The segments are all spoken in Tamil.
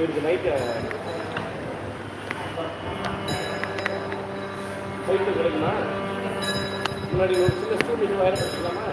இவருக்கு நைட்டு போயிட்டு கிடைக்குமா முன்னாடி ஒரு சில ஸ்கூல் இது வயலாமா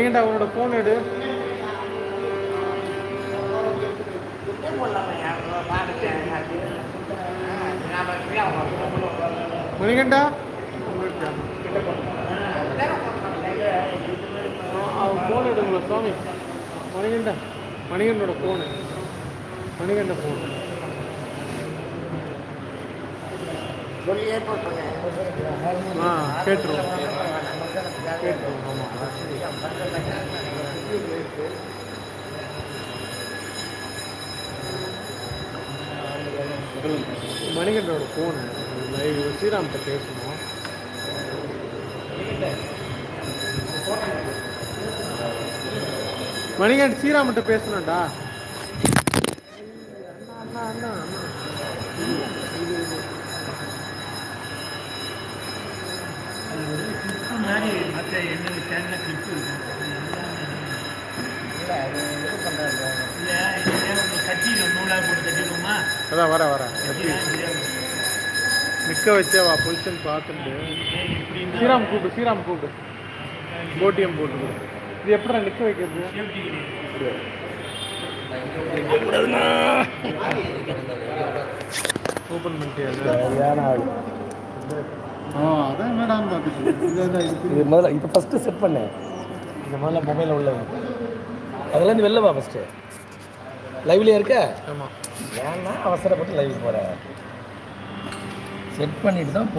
வச்சுருந்தா மணிகண்டா அவனோட ஃபோன் எடு. மணிகண்டா அவன் ஃபோன் எடுங்களா சுவாமி மணிகண்டா மணிகண்டோட ஃபோனு மணிகண்ட ஃபோனு ஆ கேட்டுருவோம். கேட்டுருவோம். ஆமாம் மணிகண்டோட ஃபோனு லைவ் ஸ்ரீராம்கிட்ட பேசணும். மணிகண்ட் ஸ்ரீராம்கிட்ட பேசணும்டா. அண்ணா அண்ணா அண்ணா. மாதிரி மற்ற நூலாக போட்டு கட்டிடுவோமா அதான் வர வர. நிற்க வச்சே வா பொசிஷன் பார்த்துட்டு. ஸ்ரீராம் கூப்பிடு ஸ்ரீராம் கூப்பிடு. போட்டியம் போட்டு. இது எப்படி நிற்க வைக்கிறது? ஓப்பன் சரியான ஆள். இது முதல்ல இப்போ ஃபஸ்ட்டு செட் பண்ணேன் இந்த முதல்ல மொபைலில் உள்ளது அதுலேருந்து வெளில வா ஃபஸ்ட்டு லைவ்லேயே இருக்க? ஆமாம் ஏன்னா அவசரப்பட்டு லைவ் போகிறேன் செட் பண்ணிட்டு தான் போ